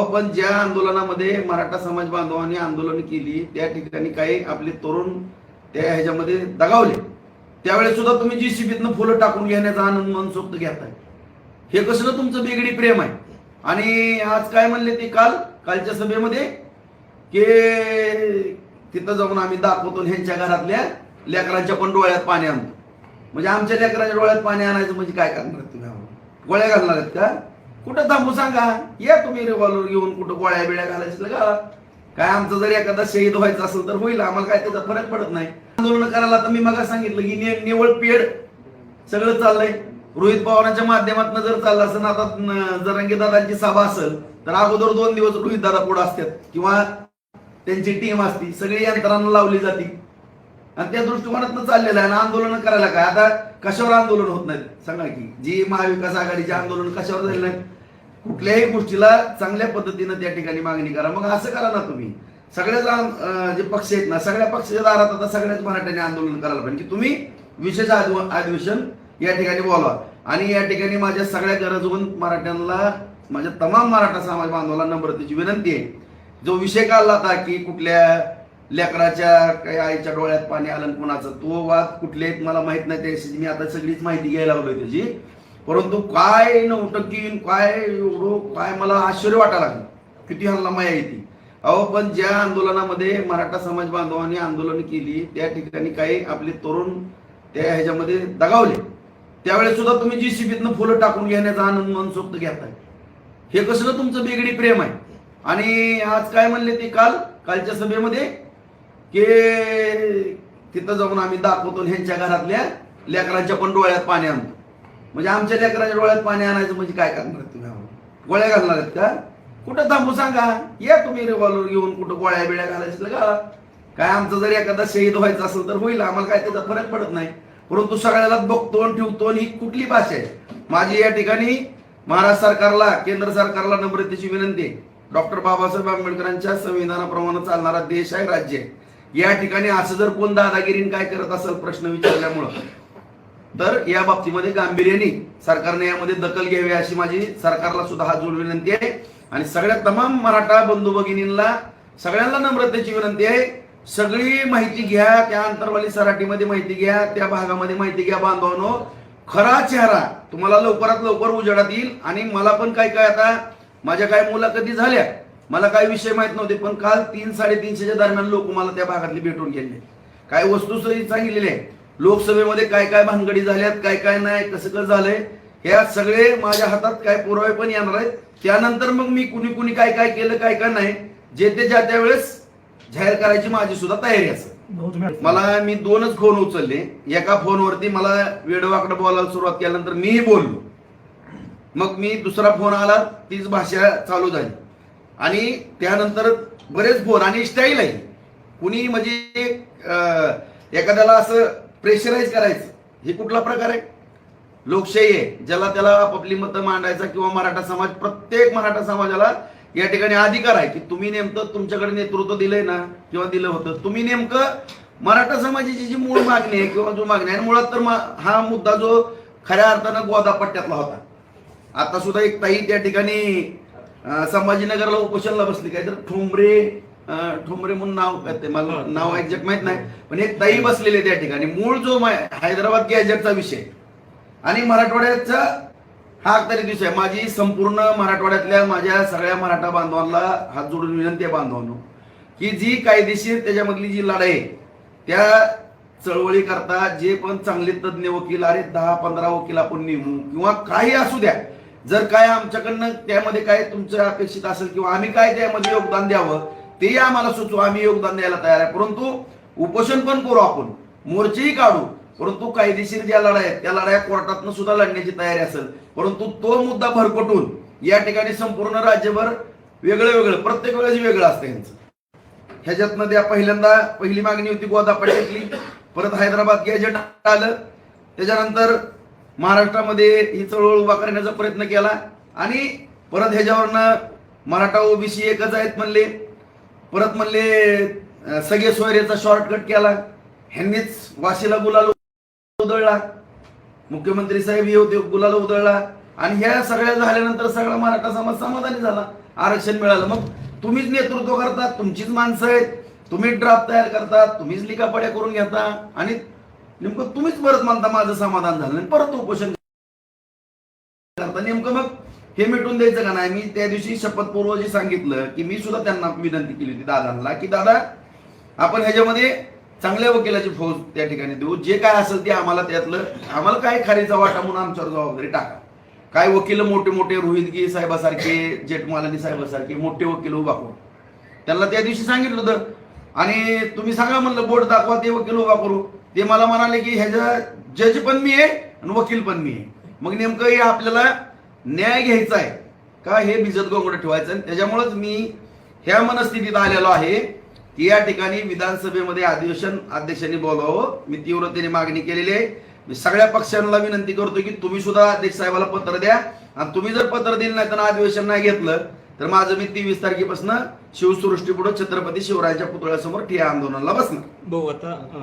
अहो पण ज्या आंदोलनामध्ये मराठा समाज बांधवांनी आंदोलन केली त्या ठिकाणी काही आपले तरुण त्या ह्याच्यामध्ये दगावले. त्यावेळेस सुद्धा तुम्ही जीसीबीतनं फुलं टाकून घेण्याचा आनंद मनसोक्त घेताय. हे कसलं तुमचं बेगडी प्रेम आहे? आणि आज काय म्हणले ते काल? कालच्या सभेमध्ये की तिथं जाऊन आम्ही दाखवतो ह्यांच्या घरातल्या लेकरांच्या पण डोळ्यात पाणी आणतो. म्हणजे आमच्या लेकरांच्या डोळ्यात पाणी आणायचं म्हणजे काय करणार तुम्ही गोळ्या घालणार आहेत का? कुठं थांबू सांगा? या तुम्ही रिव्हॉल्वर घेऊन कुठं गोळ्या बिळ्या घालायचं का? काय आमचं जर एखादा शहीद व्हायचं असेल तर होईल आम्हाला काय त्याचा फरक पडत नाही. आंदोलन करायला तर मी मग सांगितलं की निवळ पेड सगळं चाललंय. रोहित पवारांच्या माध्यमातून जर चाललं असेल आता जर दादांची सभा असेल तर अगोदर दोन दिवस रोहित दादा पुढे असतात. किंवा त्यांची टीम असती सगळी यंत्रणा लावली जाती. आणि त्या दृष्टिकोनातनं चाललेलं आहे आणि आंदोलन करायला काय? आता कशावर आंदोलन होत नाहीत? सांगा की. जी महाविकास आघाडीचे आंदोलन कशावर झाले नाहीत? कुठल्याही गोष्टीला चांगल्या पद्धतीनं त्या ठिकाणी मागणी करा. मग असं करा ना तुम्ही. सगळ्याच जे पक्ष आहेत ना सगळ्या पक्षाच्या दारात आता सगळ्याच मराठ्यांनी आंदोलन करायला पाहिजे. की तुम्ही विशेष अधिवेशन या ठिकाणी बोलवा. आणि या ठिकाणी माझ्या सगळ्या गरजवंत मराठ्यांना माझ्या तमाम मराठा समाज बांधवाला नम्रतेची विनंती आहे. जो विषय काढला होता की कुठल्या लेकराच्या काही आईच्या डोळ्यात पाणी आलं कोणाचं तो वाद कुठले आहेत मला माहीत नाही त्याशी मी आता सगळीच माहिती घ्यायला लागलोय त्याची. परंतु काय नवटकीन काय एवढं काय मला आश्चर्य वाटायला लागलं. किती हल्ला माया येते अहो पण ज्या आंदोलनामध्ये मराठा समाज बांधवांनी आंदोलन केली त्या ठिकाणी काही आपले तरुण त्या ह्याच्यामध्ये दगावले. त्यावेळेस सुद्धा तुम्ही जी शिबीतनं फुलं टाकून घेण्याचा आनंद मनसोक्त घेताय. हे कसलं तुमचं वेगळी प्रेम आहे? आणि आज काय म्हणले ते काल? कालच्या सभेमध्ये की तिथं जाऊन आम्ही दाखवतो ह्यांच्या घरातल्या लेकरांच्या पण डोळ्यात पाणी आणतो. म्हणजे आमच्या लेकरांच्या डोळ्यात पाणी आणायचं म्हणजे काय करणार तुम्ही गोळ्या घालणार आहेत का? कुठं थांबू सांगा. या तुम्ही रिव्हॉल्वर घेऊन कुठं गोळ्या बिळ्या घालायचं का? काय आमचं जर एखादा शहीद व्हायचं असेल तर होईल. आम्हाला काय त्याचा फरक पडत नाही. परंतु सगळ्याला बघतो आणि ठेवतो आणि ही कुठली भाषा आहे? माझी या ठिकाणी महाराष्ट्र सरकारला केंद्र सरकारला नम्रतेची विनंती आहे. डॉक्टर बाबासाहेब आंबेडकरांच्या संविधानाप्रमाणे चालणारा देश आहे राज्य आहे. या ठिकाणी असं जर कोण दादागिरीने काय करत असेल प्रश्न विचारल्यामुळं तर या बाबतीमध्ये गांभीर्याने सरकारने यामध्ये दखल घ्यावी अशी माझी सरकारला सुद्धा हात जोड विनंती आहे. आणि सगळ्या तमाम मराठा बंधू भगिनींना सगळ्यांना नम्रतेची विनंती आहे. सगळी माहिती घ्या त्या अंतरवाली सराटीमध्ये माहिती घ्या त्या भागामध्ये माहिती घ्या बांधवांनो. खरा चेहरा तुम्हाला लवकरात लवकर उजेडात येईल. आणि मला पण काय काय आता माझ्या काय मुलाखती झाल्या. मला काय विषय माहीत नव्हते पण काल तीन साडेतीनशेच्या दरम्यान लोक मला त्या भागातले भेटून गेले. काय वस्तुस्थिती सांगितलेली. आहे लोकसभेमध्ये काय काय भानगडी झाल्यात काय काय नाही कसं कसं झालंय ह्या सगळे माझ्या हातात काय पुरावे पण येणार आहेत. त्यानंतर मग मी कुणी कुणी काय काय केलं काय काय नाही जे ते ज्या त्यावेळेस जाहीर करायची माझी सुद्धा तयारी तुम्ही मला मी दोनच फोन उचलले. एका फोनवरती मला वेडवाकडं बोलायला सुरुवात केल्यानंतर मीही बोललो. मग मी दुसरा फोन आला तीच भाषा चालू झाली. आणि त्यानंतर बरेच फोन आणि स्टाईल आहे कुणी म्हणजे एखाद्याला असं प्रेशराईज करायचं हे कुठला प्रकार आहे? लोकशाही आहे ज्याला त्याला आपली मतं मांडायचा किंवा मराठा समाज प्रत्येक मराठा समाजाला या ठिकाणी अधिकार आहे की तुम्ही नेमकं तुमच्याकडे नेतृत्व दिलंय ना किंवा दिलं होतं. तुम्ही नेमकं मराठा समाजाची जी मूळ मागणी आहे किंवा जो मागणी आहे मुळात तर हा मुद्दा जो खऱ्या अर्थानं गोदापट्ट्यातला होता. आता सुद्धा एक ताई त्या ठिकाणी संभाजीनगरला उपोषणला बसली काय तर ठोंबरे ठोंबरे म्हणून नाव काय ते? मला नाव एक्झॅक्ट माहीत नाही पण एक ताई बसलेली त्या ठिकाणी. मूळ जो हैदराबाद गॅजेटचा विषय. आणि मराठवाड्याचा हा तरी दिवस आहे. माझी संपूर्ण मराठवाड्यातल्या माझ्या सगळ्या मराठा बांधवांना हात जोडून विनंती आहे बांधवांनो की जी कायदेशीर त्याच्यामधली जी लढाई त्या चळवळी करता जे पण चांगले तज्ज्ञ वकील अरे दहा पंधरा वकील आपण नेमू किंवा काही असू द्या जर काय आमच्याकडनं त्यामध्ये काय तुमचं अपेक्षित असेल किंवा आम्ही काय त्यामध्ये योगदान द्यावं तेही आम्हाला सुचवा. आम्ही योगदान द्यायला तयार आहे. परंतु उपोषण पण करू आपण. मोर्चेही काढू. परंतु कायदेशीर ज्या लढाई आहेत त्या लढाया कोर्टातनं सुद्धा लढण्याची तयारी असेल. परंतु तो मुद्दा भरकटून या ठिकाणी संपूर्ण राज्यभर वेगळं वेगळं प्रत्येक वेळेस वेगळं असतं यांचं ह्याच्यातनं त्या पहिल्यांदा पहिली मागणी होती गोदा परत हैदराबाद गॅजेट आलं. त्याच्यानंतर महाराष्ट्रामध्ये ही चळवळ उभा करण्याचा प्रयत्न केला. आणि परत ह्याच्यावरनं मराठा ओबीसी एकच आहेत म्हणले. परत म्हणले सगळे सोयरेचा शॉर्टकट केला. ह्यांनीच वाशीला गुलाल उधळला. मुख्यमंत्री साहेब हे होते गुलाल उधळला. आणि ह्या सगळ्या झाल्यानंतर सगळा मराठा समाज समाधानी झाला. आरक्षण मिळालं. मग तुम्हीच नेतृत्व करता तुमचीच माणसं आहेत. तुम्हीच ड्राफ्ट तयार करता तुम्हीच लिखापड्या करून घेता. आणि नेमकं तुम्हीच परत म्हणता माझं समाधान झालं आणि परत उपोषण करता. नेमकं मग हे मिटून द्यायचं का नाही? मी त्या दिवशी शपथपूर्व जे सांगितलं की मी सुद्धा त्यांना विनंती केली होती दादांना की दादा आपण ह्याच्यामध्ये चांगल्या वकिलाची फौज त्या ठिकाणी देऊ. जे काय असेल ते आम्हाला त्यातलं आम्हाला काय खारीचा वाटा म्हणून आमच्यावर जबाबदारी टाका. काय वकील मोठे मोठे रोहितगी साहेबासारखे जेठमालानी साहेबासारखे मोठे वकील उभा बापू त्यांना त्या दिवशी सांगितलं होतं. आणि तुम्ही सांगा म्हणलं बोर्ड दाखवा ते वकील उभा करू. ते मला म्हणाले की ह्याच्या जज पण मी आहे आणि वकील पण मी आहे. मग नेमकं हे आपल्याला न्याय घ्यायचा आहे का? हे भिजत गोंगड ठेवायचं आणि त्याच्यामुळेच मी ह्या मनस्थितीत आलेलो आहे की या ठिकाणी विधानसभेमध्ये अधिवेशन अध्यक्षांनी बोलावं. मी तीव्रतेने मागणी केलेली आहे. मी सगळ्या पक्षांना विनंती करतो की तुम्ही सुद्धा अध्यक्ष साहेबाला पत्र द्या. आणि तुम्ही जर पत्र दिलं नाही तर अधिवेशन नाही घेतलं. तर माझं मी तेवीस तारखेपासून शिवसृष्टी पुढे छत्रपती शिवरायांच्या पुतळ्यासमोर ठिया आंदोलनाला बसणार. भाऊ आता